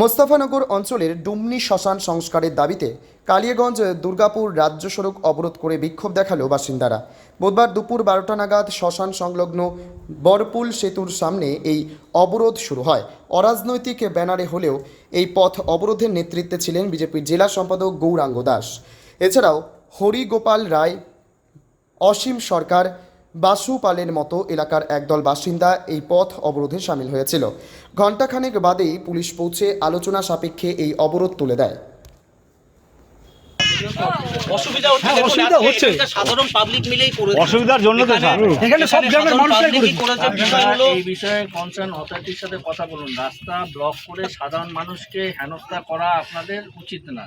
মোস্তাফানগর অঞ্চলের ডুমনি শ্মশান সংস্কারের দাবিতে কালিয়াগঞ্জ দুর্গাপুর রাজ্য সড়ক অবরোধ করে বিক্ষোভ দেখাল বাসিন্দারা। বুধবার দুপুর বারোটা নাগাদ শ্মশান সংলগ্ন বরপুল সেতুর সামনে এই অবরোধ শুরু হয়। অরাজনৈতিক ব্যানারে হলেও এই পথ অবরোধের নেতৃত্বে ছিলেন বিজেপির জেলা সম্পাদক গৌরাঙ্গ দাস। এছাড়াও হরিগোপাল রায়, অসীম সরকার বাসু পালের মতো এলাকার একদল বাসিন্দা এই পথ অবরোধে সামিল হয়েছিল। ঘণ্টাখানেক বাদেই পুলিশ পৌঁছে আলোচনা সাপেক্ষে এই অবরোধ তুলে দেয়। অসুবিধা হচ্ছে হ্যাঁ, দেখুন, অসুবিধা আজকে হচ্ছে। এটা সাধারণ পাবলিক মিলেই করেছে। অসুবিধার জন্য তো এখানে সব গ্রামের সাধারণ করেছে। করেছে। বিষয় হলো এই বিষয়ে কনসার্ন অথরিটির সাথে কথা বলুন। রাস্তা ব্লক করে সাধারণ মানুষকে হেনস্থা করা আপনাদের উচিত না।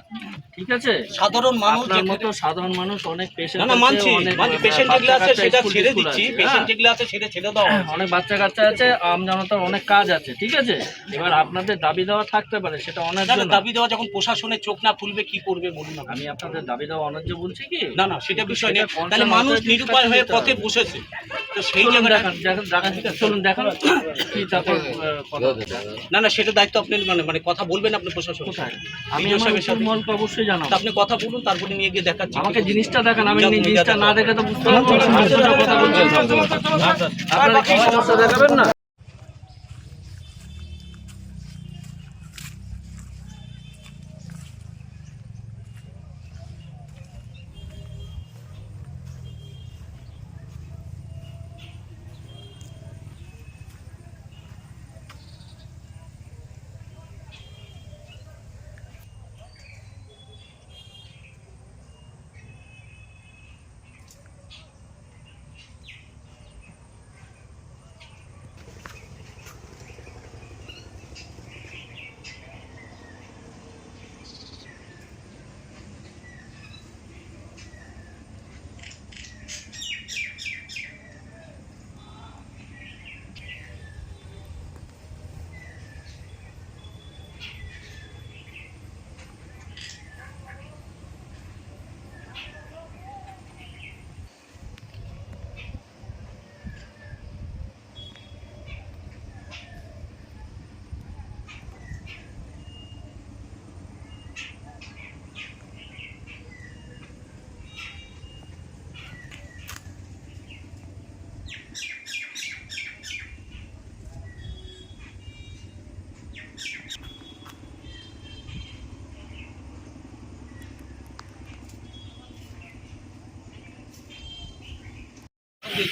ঠিক আছে? সাধারণ মানুষ আপনার মতো সাধারণ মানুষ অনেক পেশেন্ট না না মানছি। মানছি পেশেন্ট যেগুলো আছে সেটা ছেড়ে দিচ্ছি। পেশেন্ট যেগুলো আছে সেটা ছেড়ে দেওয়া অনেক বাচ্চা কাচ্চা আছে আম জনতার অনেক কাজ আছে ঠিক আছে? এবার আপনাদের দাবি দেওয়া থাকতে পারে সেটা অনেক দাবি দেওয়া যখন প্রশাসনের চোখ না খুলবে কি করবে বলুন। আমি আপনাদের দাবি দেওয়া অনার্য বলছি কি না না সেটা বিষয় নেই তাহলে মানুষ নিরুপায় হয়ে পথে বসেছে তো সেই জায়গাটা দেখান চলুন কি। না না সেটা দায়িত্ব আপনি মানে মানে কথা বলবেন আপনি প্রশাসন কোথায় আমি। মহলকে অবশ্যই জানাব আপনি কথা বলুন তারপরে নিয়ে গিয়ে দেখাচ্ছি আমাকে জিনিসটা দেখান আমি জিনিসটা না দেখে তো বুঝতে সোজা কথা বলছি আপনারা কি সমস্যা দেখাবেন না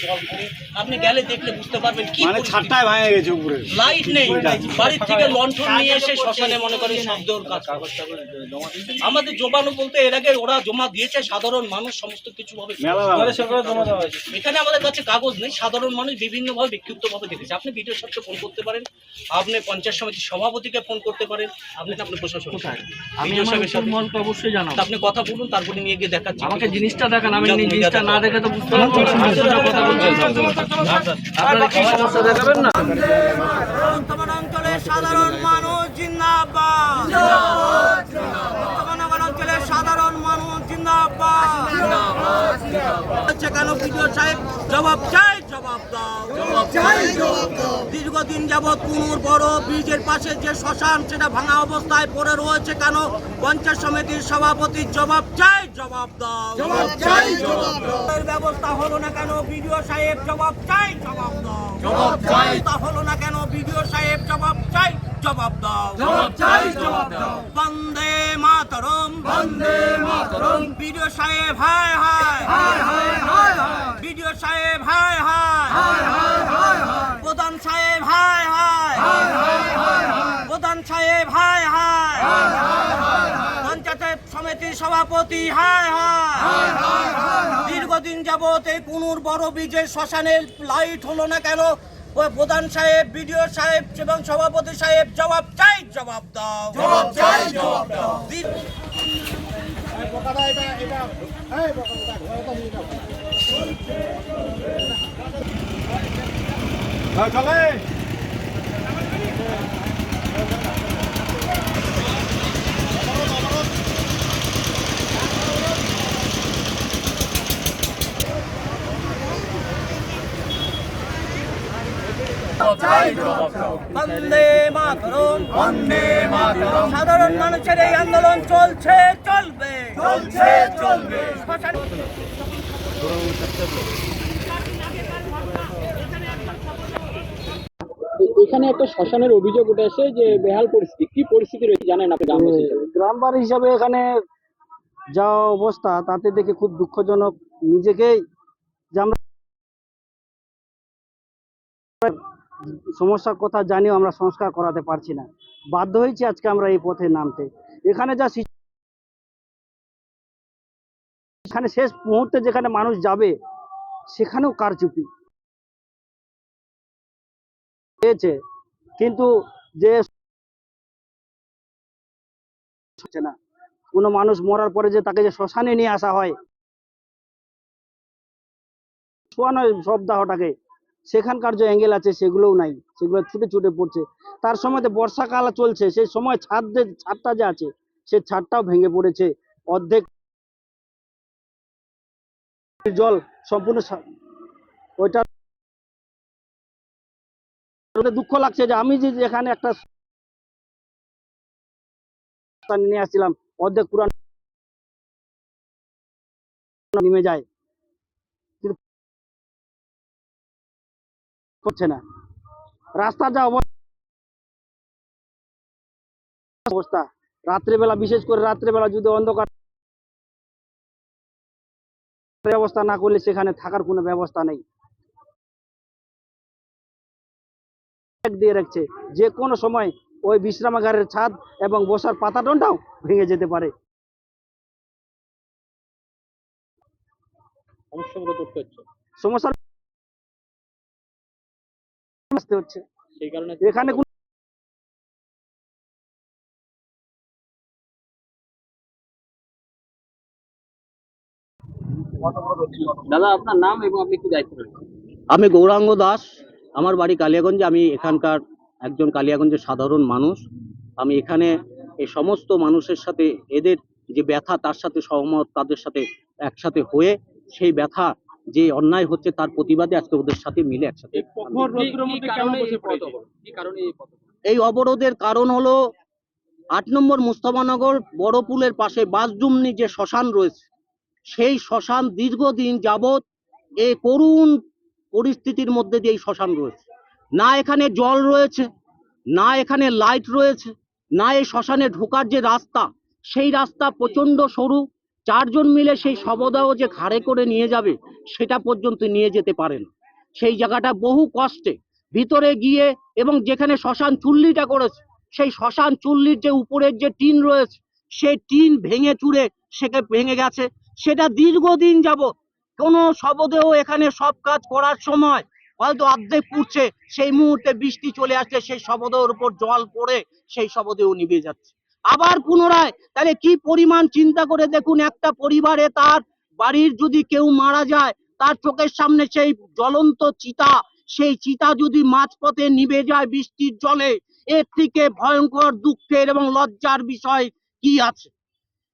জল পড়ে আপনি গেলে দেখলে বুঝতে পারবেন কি মানে পরিস্থিতি। ছাদটায় ভেঙে গেছে উপরে। লাইট নেই। বাড়ির থেকে লণ্ঠন নিয়ে এসে শ্মশানে মনে করেন শব্দর কাজ আমাদের জমানো বলতে এর আগে ওরা জমা দিয়েছে সাধারণ মানুষ সমস্ত কিছু ভাবে। এখানে আমাদের কাছে কাগজ নেই সাধারণ মানুষ বিভিন্ন ভাবে বিক্ষিপ্ত ভাবে দেখেছে। আপনি ভিডিও সাথে ফোন করতে পারেন। আপনি পঞ্চায়েত সমিতির সভাপতিকে ফোন করতে পারেন। আপনি আপনি প্রশাসন। আমি সাহেবের অবশ্যই জানাব। আপনি কথা বলুন তারপরে নিয়ে গিয়ে দেখাচ্ছি। আমাকে জিনিসটা দেখান আমি জিনিসটা না দেখে তো বুঝতে পারছি সাধারণ মানুষ জিন্দাবাদ। কেন বিডিও সাহেব জবাব চাই জবাব দাও। দীর্ঘদিন যাবৎ কুনুর বড় ব্রিজের পাশে যে শ্মশান সেটা ভাঙা অবস্থায় পড়ে রয়েছে কেন পঞ্চায়েত সমিতির সভাপতির জবাব চাই। জবাব দাও এর ব্যবস্থা হলো না কেন বিডিও সাহেব জবাব চাই জবাব দাও হলো না কেন বিডিও সাহেব জবাব চাই। জবাব দাও জবাব চাই জবাব দাও বন্দে মাতরম বন্দে মাতরম বিডিও সাহেব হায় হায় হায় হায় হায় বিডিও সাহেব হায় হায় হায় হায় প্রধান সাহেব হায় হায় হায় হায় প্রধান সাহেব হায় হায় পঞ্চায়েত সমিতির সভাপতি হায় হায় দীর্ঘদিন যাবত এই কুনুর বড় বীজের শ্মশানের লাইট হলো না কেন প্রধান সাহেব বিডিও সাহেব এবং সভাপতি সাহেব জবাব চাই জবাব দাও। জবাব চাই জবাব দাও। বন্দে মাতরম। বন্দে মাতরম। সাধারণ মানুষের এই আন্দোলন চলছে চলবে। চলছে চলবে। এখানে একটা শ্মশানের অভিযোগ উঠে আসে যে বেহাল পরিস্থিতি। কি পরিস্থিতি রয়েছে জানেন আপনি? গ্রামবাড়ি হিসাবে এখানে যা অবস্থা তাতে দেখে খুব দুঃখজনক। নিজেকেই যে আমরা সমস্যার কথা জানিও আমরা সংস্কার করাতে পারছি না। বাধ্য হয়েছি আজকে আমরা এই পথে নামতে। এখানে যা এখানে শেষ মুহূর্তে যেখানে মানুষ যাবে, সেখানেও কারচুপি। হয়েছে, কিন্তু যে না। কোনো মানুষ মরার পরে যে তাকে যে শ্মশানে নিয়ে আসা হয় শোয়ানো সপ্তাহটাকে সেখানকার যে অ্যাঙ্গেল আছে সেগুলোও নাই, সেগুলো ছুটে ছুটে পড়ছে। তার সময় বর্ষাকাল চলছে, সেই সময় ছাদ ছাদটা যে আছে, সেই ছাদটাও ভেঙে পড়েছে। অর্ধেক জল সম্পূর্ণ ওইটা দুঃখ লাগছে যে আমি যে এখানে একটা নিয়ে আসছিলাম, অর্ধেক পুরান নেমে যায়। করছে না। রাস্তার যা অবস্থা রাত্রেবেলা বিশেষ করে রাত্রেবেলা যদি অন্ধকার ব্যবস্থা না করলে সেখানে থাকার কোনো ব্যবস্থা নেই। দিয়ে রাখছে। যে কোনো সময় ওই বিশ্রামাগারের ছাদ এবং বসার পাতাটনটাও ভেঙে যেতে পারে। সমস্যার আসতে হচ্ছে। সেই কারণে এখানে দাদা আপনার নাম এবং আপনি কি দায়িত্ব আমি গৌরাঙ্গ দাস আমার বাড়ি কালিয়াগঞ্জে। আমি এখানকার একজন কালিয়াগঞ্জের সাধারণ মানুষ। আমি এখানে এই সমস্ত মানুষের সাথে এদের যে ব্যথা তার সাথে সহমত তাদের সাথে একসাথে হয়ে সেই ব্যথা যে অন্যায় হচ্ছে তার প্রতিবাদে আজকে ওদের সাথে মিলে একসাথে। এই অবরোধের কারণ হলো আট নম্বর মুস্তফানগর বড় পুলের পাশে বাসডুমনি যে শ্মশান রয়েছে সেই শ্মশান দীর্ঘদিন যাবৎ এই করুণ পরিস্থিতির মধ্যে দিয়ে এই শ্মশান রয়েছে। না এখানে জল রয়েছে না এখানে লাইট রয়েছে না এই শ্মশানে ঢোকার যে রাস্তা সেই রাস্তা প্রচণ্ড সরু। চারজন মিলে সেই শবদাহ যে ঘাড়ে করে নিয়ে যাবে, সেটা পর্যন্ত নিয়ে যেতে পারে না। সেই জায়গাটা বহু কষ্টে, ভিতরে গিয়ে এবং যেখানে শ্মশান চুল্লিটা করেছে, সেই শ্মশান চুল্লির যে উপরের যে টিন রয়েছে, সেই টিন ভেঙে চুরে সেটা ভেঙে গেছে। সেটা দীর্ঘদিন যাব কোনো শবদেহ এখানে সব কাজ করার সময় হয়তো অর্ধেক পুড়ছে, সেই মুহূর্তে বৃষ্টি চলে আসছে, সেই শবদেহর উপর জল পড়ে সেই শবদেহ নিভে যাচ্ছে। আবার পুনরায়, তাহলে কি পরিমাণ চিন্তা করে দেখুন একটা পরিবারে তার বাড়ির যদি কেউ মারা যায়, তার চোখের সামনে সেই জ্বলন্ত চিতা, সেই চিতা যদি মাঝপথে নিভে যায় বৃষ্টির জলে, এর থেকে ভয়ঙ্কর দুঃখের এবং লজ্জার বিষয় কি আছে?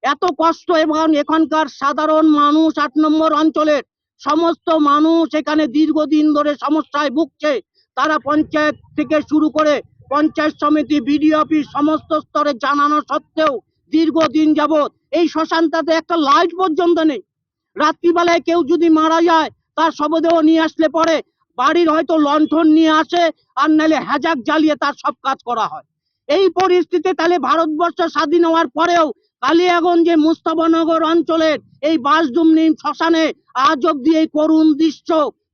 এত কষ্ট এবং এখানকার সাধারণ মানুষ আট নম্বর অঞ্চলের, সমস্ত মানুষ এখানে দীর্ঘদিন ধরে সমস্যায় ভুগছে, তারা পঞ্চায়েত থেকে শুরু করে পঞ্চায়েত সমিতি বিডিও অফিস সমস্ত স্তরে জানানো সত্ত্বেও দীর্ঘদিন যাবৎ এই শ্মশানটাতে একটা লাইট পর্যন্ত নেই। রাত্রিবেলায় কেউ যদি মারা যায়, তার শবদেহ নিয়ে আসলে পরে বাড়ির হয়তো লণ্ঠন নিয়ে আসে, আর নাহলে হ্যাজাক জ্বালিয়ে তার সব কাজ করা হয়। এই পরিস্থিতি তাহলে ভারতবর্ষ স্বাধীন হওয়ার পরেও কালিয়াগঞ্জে মুস্তাফানগর অঞ্চলের এই বাসডুমনি শ্মশানে আজ অব্দি এই করুণ দৃশ্য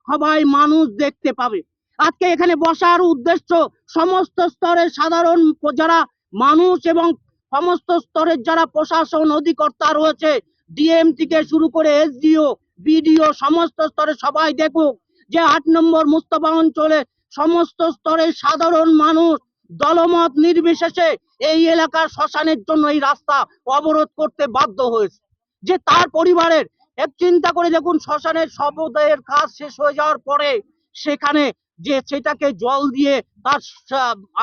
সবাই মানুষ দেখতে পাবে। আজকে এখানে বসার উদ্দেশ্য সমস্ত স্তরের সাধারণ যারা মানুষ এবং সমস্ত স্তরের যারা প্রশাসন অধিকর্তা রয়েছে ডিএম থেকে শুরু করে এসডিও বিডিও সমস্ত স্তরে সবাই দেখুক যে আট নম্বর মুস্তফা অঞ্চলে সমস্ত স্তরের সাধারণ মানুষ দলমত নির্বিশেষে এই এলাকার শ্মশানের জন্য এই রাস্তা অবরোধ করতে বাধ্য হয়েছে। যে তার পরিবারের, এক চিন্তা করে দেখুন, শ্মশানের শবদেহের কাজ শেষ হয়ে যাওয়ার পরে সেখানে যে সেটাকে জল দিয়ে তার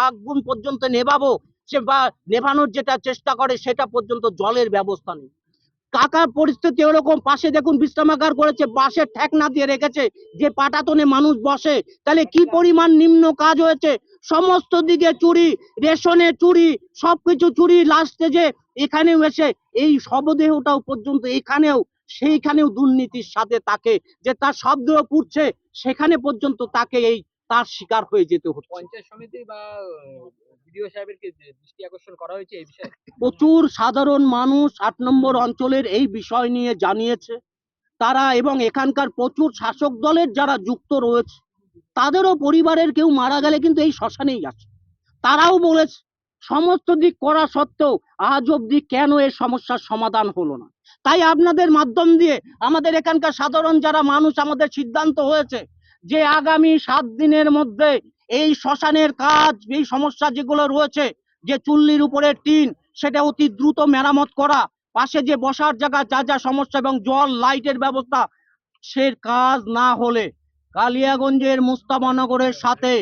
আগুন পর্যন্ত নেভাবো, সে বা নেভানোর যেটা চেষ্টা করে সেটা পর্যন্ত জলের ব্যবস্থা নেই। কাকার পরিস্থিতি ওরকম পাশে দেখুন বিশ্রামাগার করেছে বাঁশের ঠেকনা দিয়ে রেখেছে, যে পাটাতনে মানুষ বসে, তাহলে কি পরিমাণ নিম্ন কাজ হয়েছে? সমস্ত দিকে চুরি, রেশনে চুরি, সবকিছু চুরি, লাস্টে যে এখানেও এসে, এই শবদেহটাও পর্যন্ত এখানেও সেইখানেও দুর্নীতির সাথে তাকে যে তার শবদেহ পুড়ছে সেখানে পর্যন্ত তাকে এই তার শিকার হয়ে যেতে হচ্ছে। পঞ্চায়েত সমিতি বা বিডিও সাহেবের দৃষ্টি আকর্ষণ করা হয়েছে এই বিষয়ে? প্রচুর সাধারণ মানুষ আট নম্বর অঞ্চলের এই বিষয় নিয়ে জানিয়েছে। তারা এবং এখানকার প্রচুর শাসক দলের যারা যুক্ত রয়েছে তাদেরও পরিবারের কেউ মারা গেলে কিন্তু এই শ্মশানেই আছে। তারাও বলেছে সমস্ত দিক করা সত্ত্বেও আজ অবধি কেন এর সমস্যার সমাধান হলো না? তাই আপনাদের মাধ্যম দিয়ে আমাদের এখানকার সাধারণ যারা মানুষ আমাদের সিদ্ধান্ত হয়েছে যে আগামী সাত দিনের মধ্যে এই শ্মশানের কাজ, এই সমস্যা যেগুলো রয়েছে, যে চুল্লির উপরে টিন, সেটা অতি দ্রুত মেরামত করা, পাশে যে বসার জায়গা, যা যা সমস্যা এবং জল, লাইটের ব্যবস্থা, সে কাজ না হলে কালিয়াগঞ্জের মুস্তাফানগরের সাথে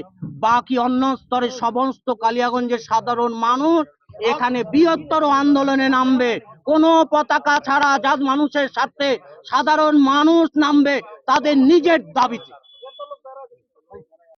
বাকি অন্য স্তরে সমস্ত কালিয়াগঞ্জের সাধারণ মানুষ এখানে বৃহত্তর আন্দোলনে নামবে। কোনো পতাকা ছাড়া যা মানুষের সাথে সাধারণ মানুষ নামবে তাদের নিজের দাবিতে।